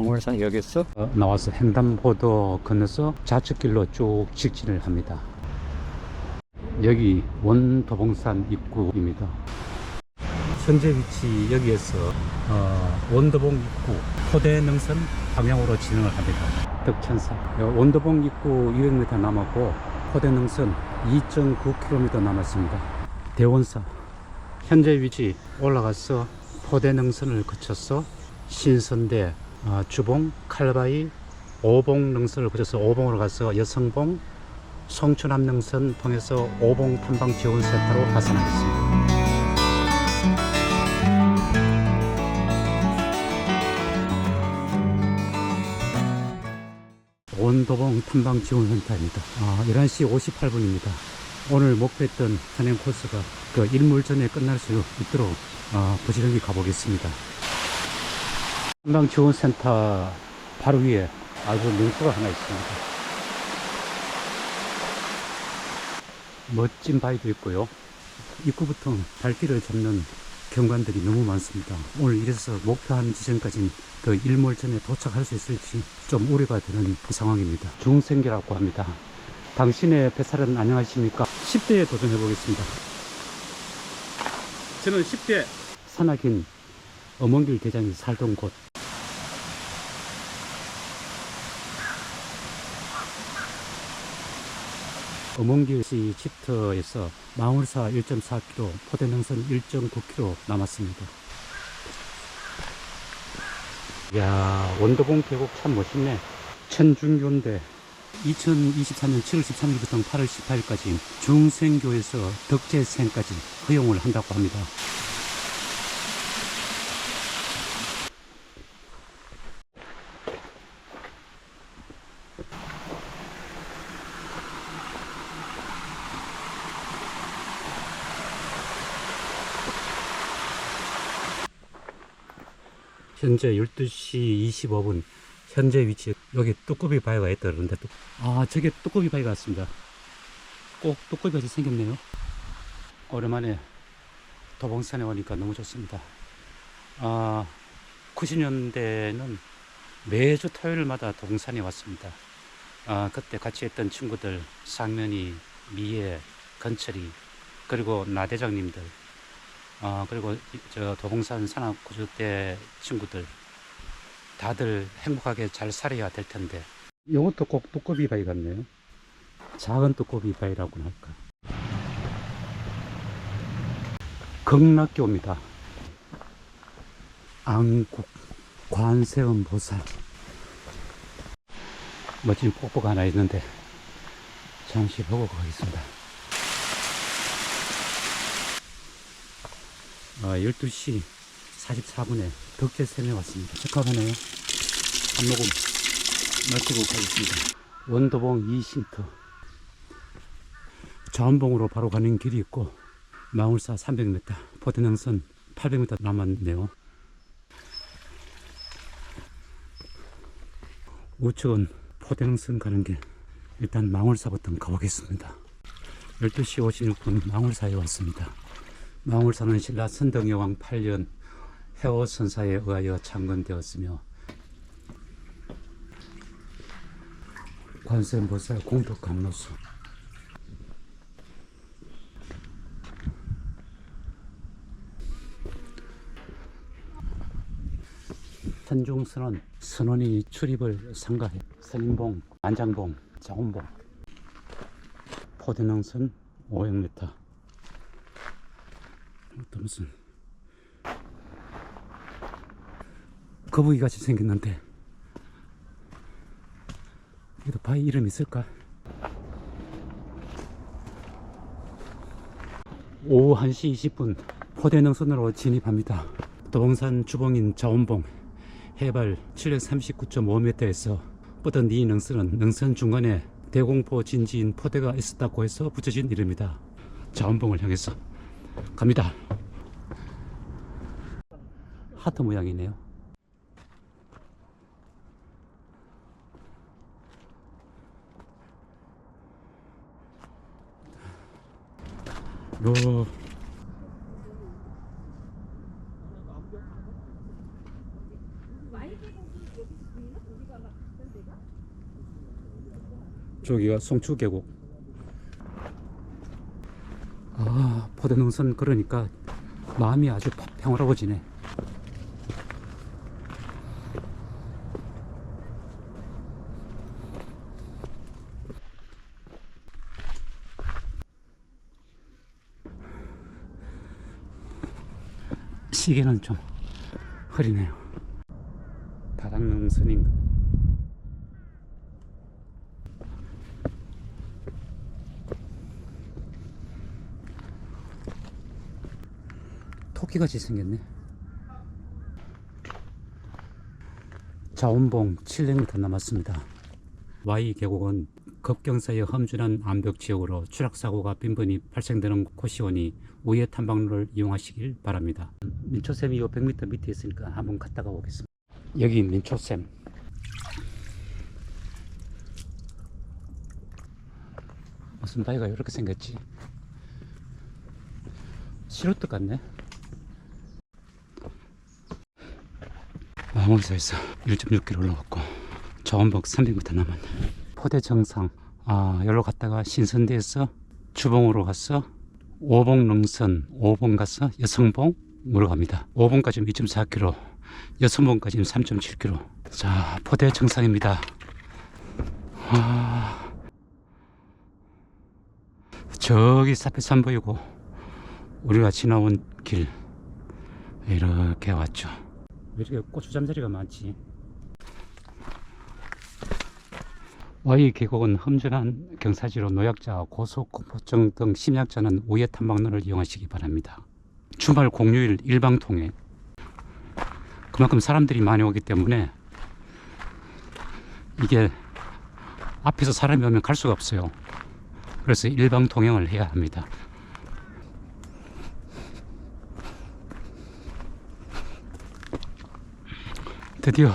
망월산 역에서 어, 나와서 횡단보도 건너서 좌측길로 쭉 직진을 합니다. 여기 원도봉산 입구입니다. 현재 위치 여기에서 어, 원도봉 입구 포대능선 방향으로 진행을 합니다. 덕천사 어, 원도봉 입구 200m 남았고 포대능선 2.9km 남았습니다. 대원사 현재 위치 올라가서 포대능선을 거쳐서 신선대 어, 주봉 칼바위 오봉 능선을 거쳐서 오봉으로 가서 여성봉 송춘암 능선 통해서 오봉 탐방 지원센터로 하산하겠습니다. 원도봉 탐방 지원센터입니다. 아, 11시 58분입니다. 오늘 목표했던 산행 코스가 그 일몰 전에 끝날 수 있도록 어, 부지런히 가보겠습니다. 탐방 지원센터 바로 위에 아주 명소가 하나 있습니다. 멋진 바위도 있고요. 입구부터 발길을 잡는 경관들이 너무 많습니다. 오늘 이래서 목표한 지점까지 그 일몰 전에 도착할 수 있을지 좀 우려가 되는 상황입니다. 중생계라고 합니다. 당신의 뱃살은 안녕하십니까? 10대에 도전해 보겠습니다. 저는 10대 산악인 어몽길 대장이 살던 곳 어몽길시 집터에서 망울사 1.4km, 포대능선 1.9km 남았습니다. 이야, 원도봉 계곡 참 멋있네. 천중교인데 2024년 7월 13일부터 8월 18일까지 중생교에서 덕제생까지 허용을 한다고 합니다. 현재 12시 25분 현재 위치 여기 뚜꾸비 바위가 있다 그러는데 또, 아 저게 뚜꾸비 바위가 같습니다. 꼭 뚜꾸비 바위 생겼네요. 오랜만에 도봉산에 오니까 너무 좋습니다. 아 90년대는 매주 토요일마다 동산에 왔습니다. 아 그때 같이 했던 친구들 상면이 미애 건철이 그리고 나대장님들 아 그리고 이- 저 도봉산 산악구조대 친구들 다들 행복하게 잘 살아야 될 텐데. 이것도 꼭 뚜꺼비 바위 같네요. 작은 뚜꺼비 바위라고나 할까? 극락교입니다. 안국 관세음 보살. 멋진 폭포가 하나 있는데 잠시 보고 가겠습니다 어, 12시 44분에 덕제샘에 왔습니다. 축하하네요. 한 모금 마치고 가겠습니다. 원도봉 2쉼터. 자원봉으로 바로 가는 길이 있고, 마을사 300m, 포대능선 800m 남았네요. 우측은 포대능선 가는 길. 일단 망울사부터 가보겠습니다. 12시 56분 망울사에 왔습니다. 망울사는 신라 선덕여왕 8년 해오 선사에 의하여 창건되었으며 관세음보살 공덕 감로수. 천중선원 선원이 출입을 상가해 선인봉, 안장봉, 자원봉 포대능선 500m 또 무슨 거북이 같이 생겼는데 여기도 바위 이름 있을까? 오후 1시 20분 포대 능선으로 진입합니다. 도봉산 주봉인 자원봉 해발 739.5m에서 뻗은 이 능선은 능선 중간에 대공포 진지인 포대가 있었다고 해서 붙여진 이름이다. 자원봉을 향해서 갑니다. 하트 모양이네요. 요. 저기가 송추계곡. 아 포대농선 그러니까 마음이 아주 평화로워지네. 시계는 좀 흐리네요. 바닥능선인가? 토끼같이 생겼네. 자원봉 700m 남았습니다. Y 계곡은 급경사의 험준한 암벽 지역으로 추락사고가 빈번히 발생되는 곳이오니 우회 탐방로를 이용하시길 바랍니다. 민초샘이 요 100m 밑에 있으니까 한번 갔다가 오겠습니다. 여기 민초샘. 무슨 바위가 이렇게 생겼지? 시루떡 같네. 마모사에서 1.6km 올라왔고 저원복 300m 남았네. 포대 정상. 아, 여기로 갔다가 신선대에서 주봉으로 가서 오봉 능선 5봉 가서 여성봉 으로 갑니다. 5봉까지는 2.4km, 여성봉까지는 3.7km. 자, 포대 정상입니다. 아, 저기 사페산 보이고 우리가 지나온 길 이렇게 왔죠. 왜 이렇게 고추 잠자리가 많지? Y 계곡은 험준한 경사지로 노약자, 고소공포증 등 심약자는 우회 탐방로를 이용하시기 바랍니다. 주말 공휴일 일방통행. 그만큼 사람들이 많이 오기 때문에 이게 앞에서 사람이 오면 갈 수가 없어요. 그래서 일방통행을 해야 합니다. 드디어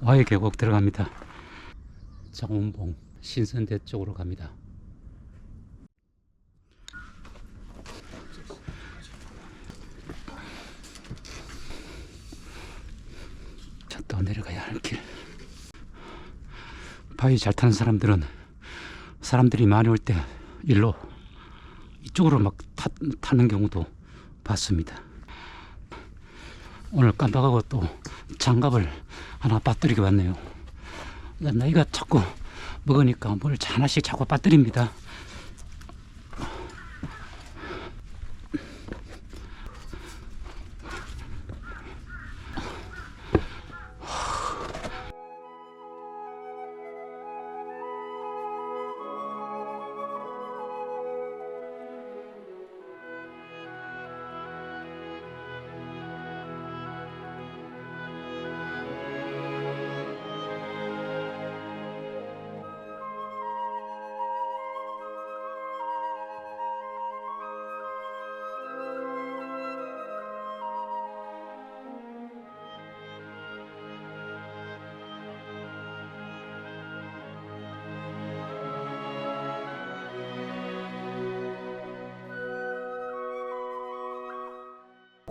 Y 계곡 들어갑니다. 장원봉 신선대 쪽으로 갑니다. 자, 또 내려가야 할 길. 바위 잘 타는 사람들은 사람들이 많이 올 때 일로 이쪽으로 막 타, 타는 경우도 봤습니다. 오늘 깜빡하고 또 장갑을 하나 빠뜨리게 왔네요. 나이가 자꾸 먹으니까 뭘 하나씩 자꾸 빠뜨립니다.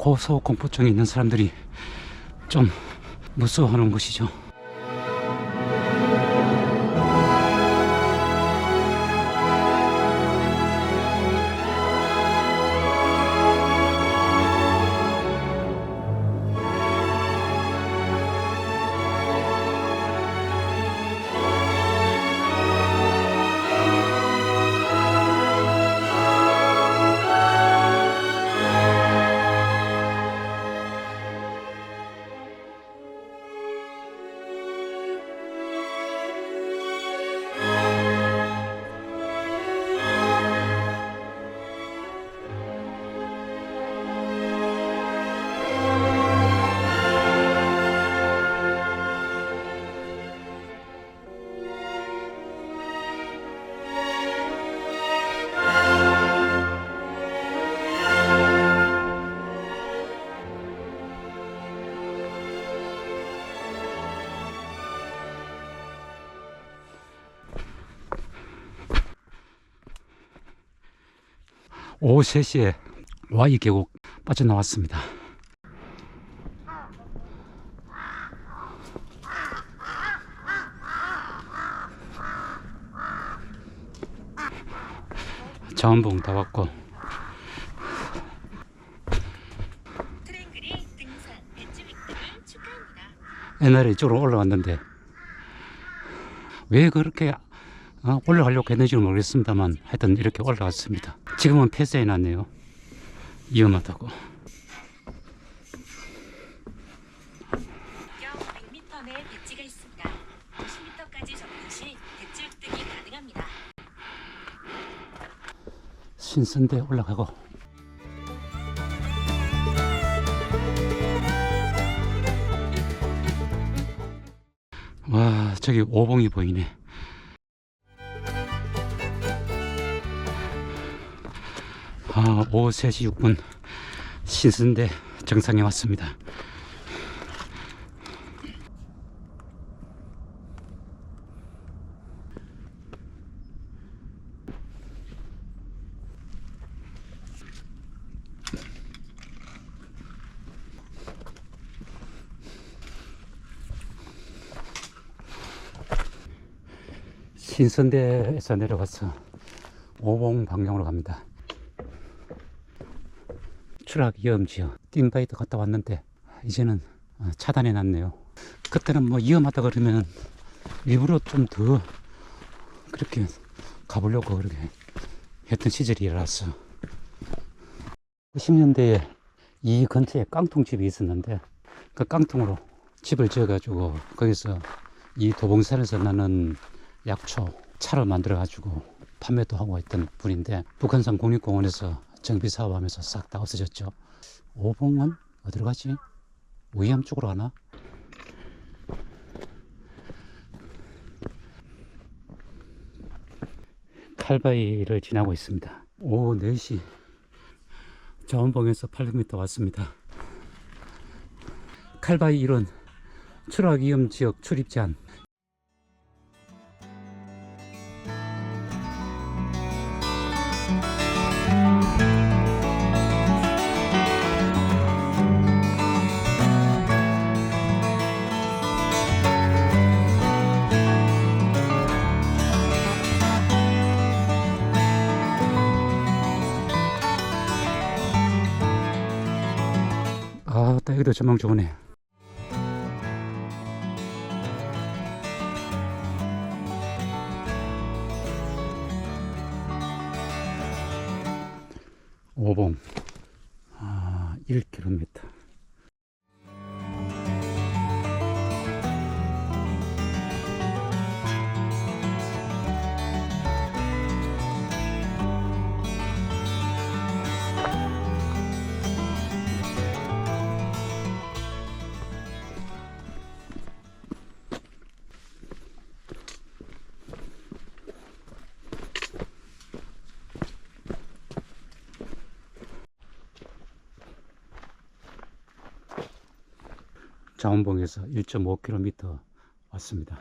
고소 공포증이 있는 사람들이 좀 무서워하는 곳이죠. 오후 3시에 와이 계곡 빠져나왔습니다. 자원봉 다 왔고 옛날에 이쪽으로 올라왔는데 왜 그렇게 어, 올라가려고 했는지 모르겠습니다만 하여튼 이렇게 올라왔습니다. 지금은 폐쇄해 놨네요. 위험하다고. 경 100m 내 배지가 있습니다. 50m까지 접근 시 배지 획득이 가능합니다. 신선대 올라가고 와 저기 오봉이 보이네 아 오후 3시 6분 신선대 정상에 왔습니다 신선대에서 내려가서 오봉 방향으로 갑니다. 추락 위험 지역 띵바이트 갔다 왔는데 이제는 어, 차단해 놨네요. 그때는 뭐 위험하다 그러면 일부러 좀 더 그렇게 가보려고 그렇게 했던 시절이라서 90년대에 이 근처에 깡통집이 있었는데 그 깡통으로 집을 지어가지고 거기서 이 도봉산에서 나는 약초 차를 만들어 가지고 판매도 하고 있던 분인데 북한산 국립공원에서 정비 사업하면서 싹 다 없어졌죠. 오봉은 어디로 가지? 위암 쪽으로 가나? 칼바위를 지나고 있습니다. 오후 4시 자원봉에서 800m 왔습니다. 칼바위 일원 추락 위험 지역 출입 제한 아, 딱 여기도 전망 좋으네. 오봉. 아, 1km. 자원봉에서 1.5km 왔습니다.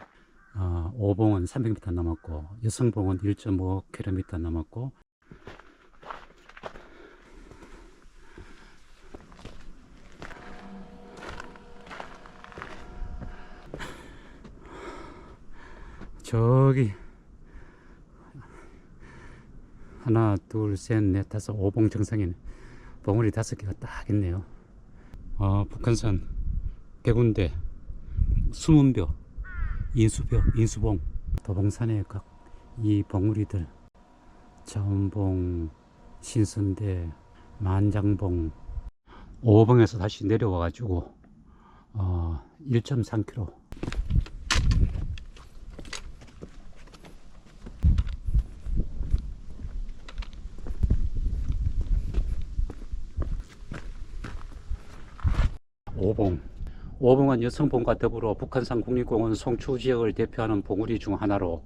아, 오봉은 300m 남았고 여성봉은 1.5km 남았고 저기 하나 둘셋넷 다섯 오봉 정상에 봉우리 다섯 개가 딱 있네요. 아, 북한산 백운대, 수문벼, 인수벼, 인수봉, 도봉산의 각 이 봉우리들, 자원봉, 신선대, 만장봉, 오봉에서 다시 내려와 가지고 어, 1.3km 오봉 오봉은 여성봉과 더불어 북한산 국립공원 송추 지역을 대표하는 봉우리 중 하나로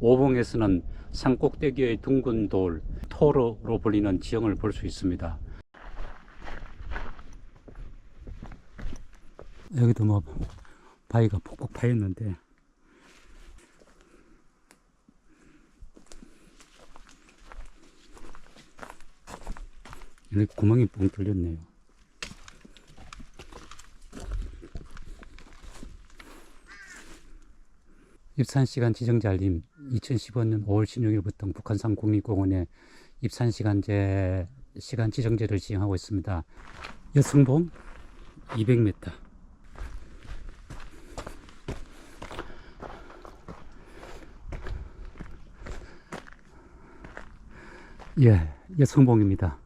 오봉에서는 산 꼭대기의 둥근 돌, 토르로 불리는 지형을 볼 수 있습니다. 여기도 뭐 바위가 폭폭 파였는데 여기 구멍이 뻥 뚫렸네요. 입산 시간 지정자 알림 2015년 5월 16일부터 북한산 국립공원에 입산 시간제 시간 지정제를 시행하고 있습니다. 여승봉 200m. 예, 여승봉입니다.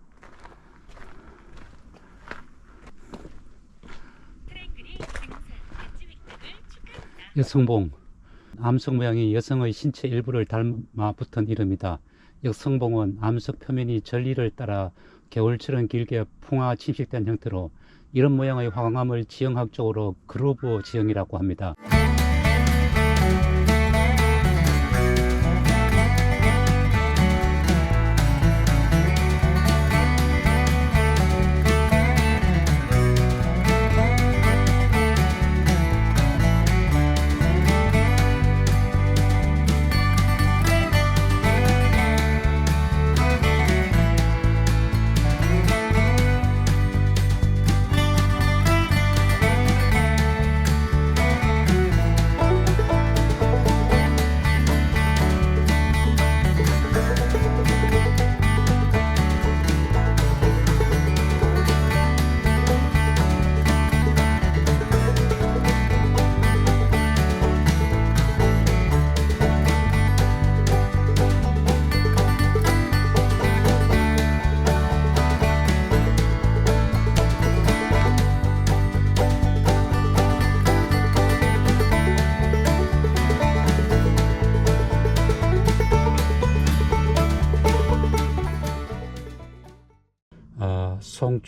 축하합니다. 여성봉 암석 모양이 여성의 신체 일부를 닮아 붙은 이름이다. 여성봉은 암석 표면이 전리를 따라 겨울처럼 길게 풍화 침식된 형태로 이런 모양의 화강암을 지형학적으로 그루브 지형이라고 합니다.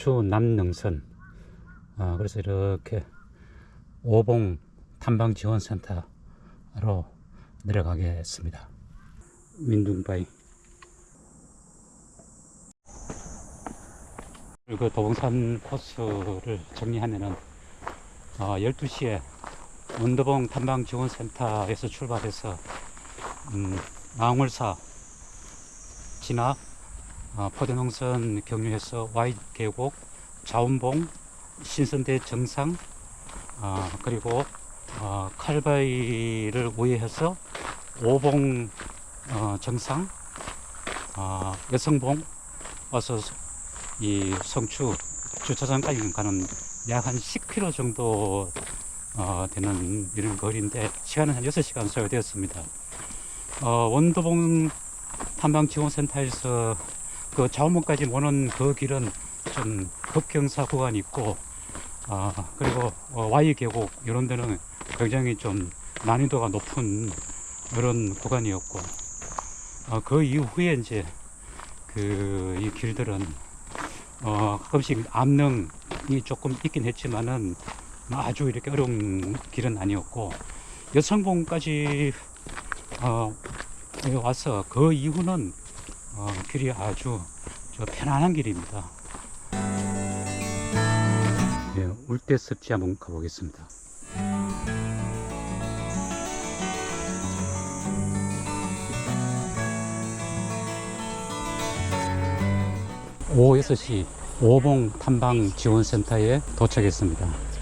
송추 남능선 어, 그래서 이렇게 오봉 탐방지원센터로 내려가겠습니다. 민둥바위 그 도봉산 코스를 정리하면은 어, 12시에 원도봉 탐방지원센터에서 출발해서 음, 망월사 지나 어, 포대농선 경유해서 Y 계곡, 자운봉, 신선대 정상, 어, 그리고 어, 칼바위를 우회해서 오봉 어, 정상, 어, 여성봉 와서 이 성추 주차장까지 가는 약 한 10km 정도 어, 되는 이런 거리인데 시간은 한 6시간 소요되었습니다. 어, 원도봉 탐방지원센터에서 그 자원봉까지 오는 그 길은 좀 급경사 구간이 있고 아 그리고 어, Y 계곡 이런 데는 굉장히 좀 난이도가 높은 그런 구간이었고 어, 그 이후에 이제 그 이 길들은 어 가끔씩 암릉이 조금 있긴 했지만은 아주 이렇게 어려운 길은 아니었고 여성봉까지 어 와서 그 이후는 어, 길이 아주 저 편안한 길입니다. 예, 울대 습지 한번 가보겠습니다. 오후 6시 오봉 탐방 지원센터에 도착했습니다.